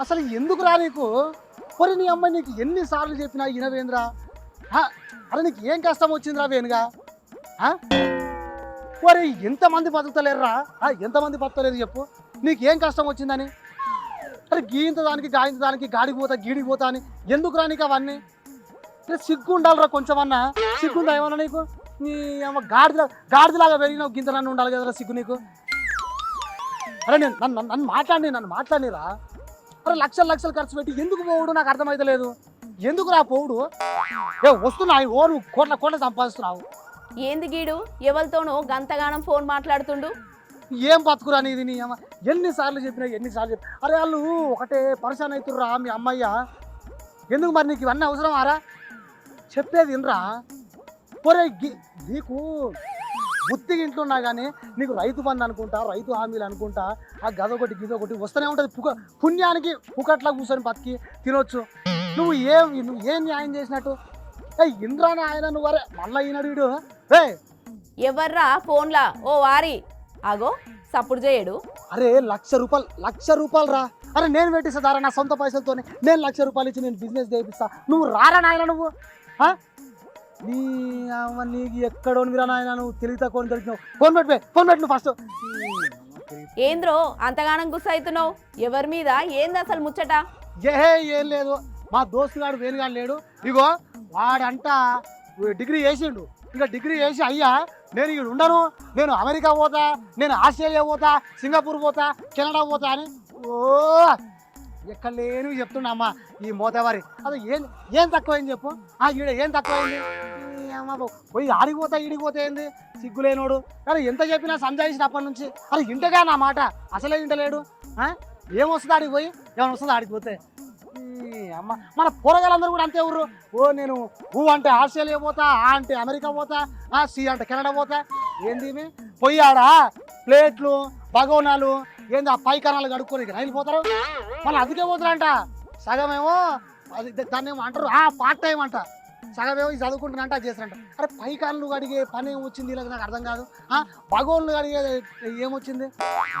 అసలు ఎందుకు రా నీకు? పొరి నీ అమ్మాయి నీకు ఎన్నిసార్లు చెప్పినా ఇనవేంద్రా అరే నీకు ఏం కష్టం వచ్చిందిరా వేణుగా? ఆ? మరి ఎంతమంది బతుకుతలేరురా? ఎంతమంది బతుకుతలేరు చెప్పు. నీకు ఏం కష్టం వచ్చిందని? అరే గీంత దానికి గాయంత దానికి గాడికి పోతా గీడికి పోతా అని ఎందుకు రా నీకు అవన్నీ? అరే సిగ్గు ఉండాలిరా కొంచెం అన్నా సిగ్గుందా ఏమన్నా నీకు? నీ అమ్మ గాడిద గాడిదలాగా పెరిగినావు గింత నన్ను ఉండాలి కదరా సిగ్గు నీకు. అరే నేను నన్ను నన్ను- మాట్లాడి నన్ను మాట్లాడిరా. లక్షలు లక్షలు ఖర్చు పెట్టి ఎందుకు పోవుడు? నాకు అర్థమైతలేదు ఎందుకు రా పోవుడు? ఏ వస్తున్నాయి ఓ నువ్వు కోట్ల కోట్ల సంపాదిస్తున్నావు. ఏంది గీడు? ఎవరితోనో గంతగానం ఫోన్ మాట్లాడుతుండు. ఏం బతుకురా నీది నీ అమ్మ? ఎన్నిసార్లు చెప్పినా ఎన్నిసార్లు చెప్పి అరే వాళ్ళు ఒకటే పరిశాన్ అవుతుర్రా మీ అమ్మయ్య. ఎందుకు మరి నీకు ఇవన్నీ అవసరం ఆరా చెప్పేది వినరా? ఒరే గి- నీకు బుద్ధిగా ఇంట్లో ఉన్నా కానీ నీకు రైతు బంధు అనుకుంటా రైతు హామీలు అనుకుంటా ఆ గదొకటి గిదొకటి వస్తూనే ఉంటుంది. పుక పుణ్యానికి పుకట్లా కూర్చొని బతికి తినొచ్చు. నువ్వు ఏం నువ్వు ఏం న్యాయం చేసినట్టు? ఏ ఇంద్రాని ఆయన నువ్వు అరే మళ్ళీ ఈనాడు వీడు. ఏ! ఎవర్రా ఫోన్లా? ఓ వారి. ఆగో సప్పుడు చేయడు. అరే లక్ష రూపాయలు లక్ష రూపాయలు రా. అరే నేను పెట్టిస్తా దారా నా సొంత పైసలతోనే. నేను లక్ష రూపాయలు ఇచ్చి నేను బిజినెస్ చేపిస్తా. నువ్వు రారా నాయన నువ్వు? ఆ? నీ అమ్మ నీకు ఎక్కడోనివిరా నాయన నువ్వు తెలివి తక్కువ దొరికినావు. ఫోన్ పెట్టే ఫోన్ పెట్టు నువ్వు ఫస్ట్. ఏంద్రో అంతగానం గుస్సైతున్నావు ఎవరి మీద? ఏంది అసలు ముచ్చట? ఏ ఏం లేదు. మా దోస్తుగాడు వేరుగాడు లేడు. ఇగో వాడంట డిగ్రీ చేసిండు. ఇక డిగ్రీ చేసి అయ్యా నేను ఇక్కడ ఉండను. నేను అమెరికా పోతా నేను ఆస్ట్రేలియా పోతా సింగపూర్ పోతా కెనడా పోతా అని. ఓ ఎక్కడ లేనివి చెప్తున్నా అమ్మా ఈ మోతవారి. అది ఏం ఏం తక్కువైంది చెప్పు? ఆ ఈడ ఏం తక్కువైంది? అమ్మ పోయి ఆడిపోతా ఈడిపోతా ఏంది? సిగ్గులేనోడు. కానీ ఎంత చెప్పినా సంజాయించిన అప్పటి నుంచి. అది ఇంటగా నా మాట? అసలే ఇంటలేడు. ఏమొస్తుంది ఆడికి పోయి? ఏమైనా వస్తుంది ఆడికి పోతే? అమ్మ మన పోరగాళ్ళందరూ కూడా అంతే ఊర్రు. ఓ నేను ఊ అంటే ఆస్ట్రేలియా పోతా ఆ అంటే అమెరికా పోతా ఆ సి అంటే కెనడా పోతా. ఏంది పోయి ఆడ ప్లేట్లు భగవనాలు ఏంది ఆ పై కణాలు కడుక్కొని రైలు పోతారు? మళ్ళీ అందుకే పోతారంట. సగమేమో అది దాన్ని ఏమో అంటారు. ఆ పార్ట్ టైం అంట. సగమేమో ఇది చదువుకుంటున్నంట అది చేస్తారంట. అరే పై కాళ్ళు అడిగే పని ఏం వచ్చింది ఇలా నాకు అర్థం కాదు. ఆ బగోన్లు అడిగే ఏమొచ్చింది?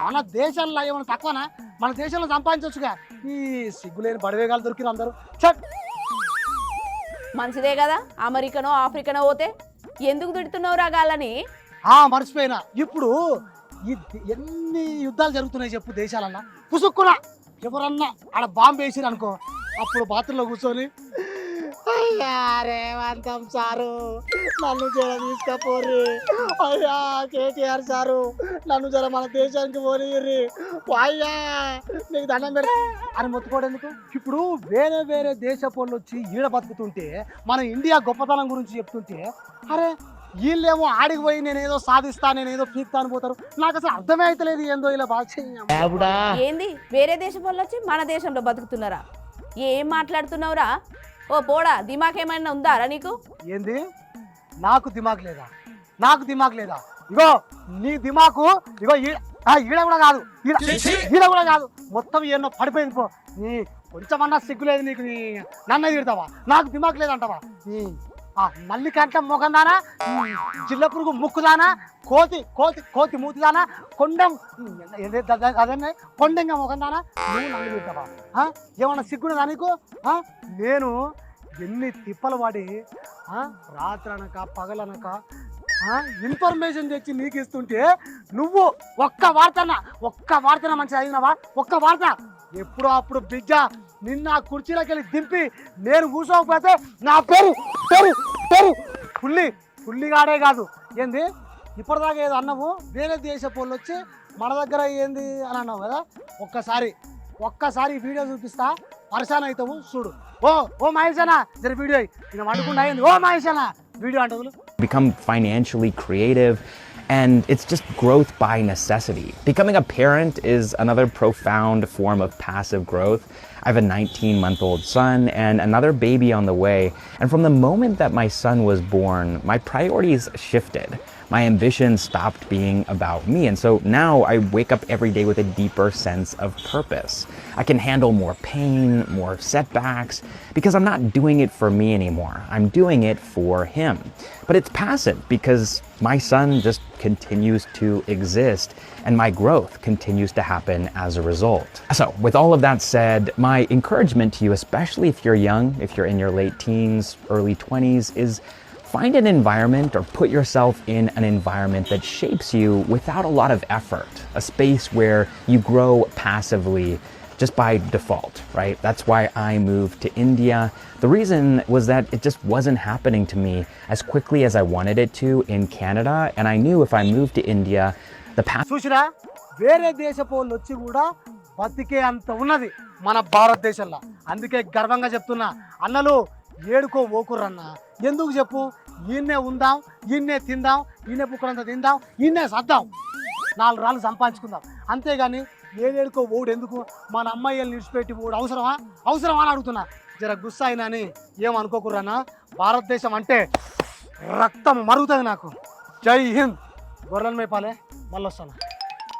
మన దేశాల్లో ఏమైనా తక్కువనా? మన దేశంలో సంపాదించవచ్చుగా ఈ సిగ్గులేని బడివేగాలు దొరికిన అందరూ. చట్ మంచిదే కదా. అమెరికనో ఆఫ్రికనో పోతే ఎందుకు తిడుతున్నావు రాగాలని ఆ మర్చిపోయినా. ఇప్పుడు ఈ ఎన్ని యుద్ధాలు జరుగుతున్నాయి చెప్పు దేశాలన్నా? పుసుక్కున ఎవరన్నా ఆడ బాంబు వేసిరు అనుకో అప్పుడు బాత్రూంలో కూర్చొని అయ్యా రేవంతం సారు నన్ను జర తీసుకపోర్రి. అయ్యా కేటీఆర్ సారు నన్ను జర మన దేశానికి పోనీర్రి. అయ్యా నీకు దండం పెడతా. అని మొత్తుకోడందుకు ఇప్పుడు వేరే వేరే దేశ పనులు వచ్చి ఈడ బతుకుతుంటే మన ఇండియా గొప్పతనం గురించి చెప్తుంటే అరే వీళ్ళేమో ఆడికి పోయి నేను ఏదో సాధిస్తా నేను ఏదో పీక్తా అని పోతారు. నాకు అసలు అర్థమే అవుతలేదు ఏందో ఇలా బాగా ఏంది? వేరే దేశం వాళ్ళు వచ్చి మన దేశంలో బతుకుతున్నారా? ఏం మాట్లాడుతున్నావురా? ఓ పోడా దిమాక్ ఏమైనా ఉందారా నీకు? ఏంది? నాకు దిమాగ్ లేదా? నాకు దిమాగ్ లేదా? ఇగో నీ దిమాకు ఇగో ఈ- ఆ, ఈడ కూడా కాదు. ఈడ కూడా కాదు. మొత్తం ఎన్నో పడిపోయింది పో. నీ కొంచెమన్నా సిగ్గు లేదు నీకు నీ నన్ను తిడతావా? నాకు దిమాగ్ లేదంటావా? నీ ఆ నల్లి కంట జిల్ల పురుగు ముక్కుదానా? కోతి కోతి కోతి మూతిదానా? కొండం ఏదే- కొండంగా మొగందానా? నువ్వు నన్ను తిడతావా ఏమన్నా సిగ్గున్నదా నీకు? నేను ఎన్ని తిప్పలు పడి రాత్రి రాత్రనక పగలనక ఇన్ఫర్మేషన్ తెచ్చి నీకు ఇస్తుంటే నువ్వు ఒక్క వార్తన ఒక్క వార్తన మంచిగా చదివినావా? ఒక్క వార్త? ఎప్పుడో అప్పుడు బిడ్డ నిన్న కుర్చీలోకి వెళ్ళి దింపి నేను కూర్చోకపోతే నా పేరు పేరు పుల్లి పుల్లిగాడే కాదు. ఏంది? ఇప్పటిదాకా ఏదో అన్నావు వేరే దేశ పోళ్ళు వచ్చి మన దగ్గర ఏంది అని అన్నావు కదా? ఒక్కసారి ఒక్కసారి వీడియో చూపిస్తా. పరిశాన్ అవుతాము చూడు. ఓ ఓ మహేషనా జర వీడియో నేను వండుకుండా అయింది ఓ మహేషనా వీడియో అంటావు. Become financially creative and it's just growth by necessity. Becoming a parent is another profound form of passive growth. I have a 19 month old son and another baby on the way, and from the moment that my son was born, my priorities shifted. My ambition stopped being about me. And so now I wake up every day with a deeper sense of purpose. I can handle more pain, more setbacks, because I'm not doing it for me anymore. I'm doing it for him. But it's passive because my son just continues to exist and my growth continues to happen as a result. So, with all of that said, my encouragement to you, especially if you're young, if you're in your late teens, early 20s, is find an environment or put yourself in an environment that shapes you without a lot of effort, a space where you grow passively just by default, right? That's why I moved to India. The reason was that it just wasn't happening to me as quickly as I wanted it to in Canada. And I knew if I moved to India, the path చూసిరా వేరే దేశపు వాళ్ళు వచ్చి కూడా బతికే అంత ఉన్నది మన భారతదేశంలో అందుకే గర్వంగా చెప్తున్నా అన్నలు ఏడుకో ఓకురన్న ఎందుకు చెప్పు? ఈయన్నే ఉందాం ఈయన్నే తిందాం ఈయనే పుక్కడంతా తిందాం ఈయన్నే సద్దాం నాలుగు రాళ్ళు సంపాదించుకుందాం. అంతేగాని ఏడేడుకో ఓడు ఎందుకు? మన అమ్మాయిలు నిడిచిపెట్టి ఓడు అవసరమా? అవసరమా అని అడుగుతున్నా. జర గుస్సా అయినా అని ఏమనుకోకుర్రన్నా భారతదేశం అంటే రక్తం మరుగుతుంది నాకు. జై హింద్. గొర్రెల మేపాలే మళ్ళీ వస్తాను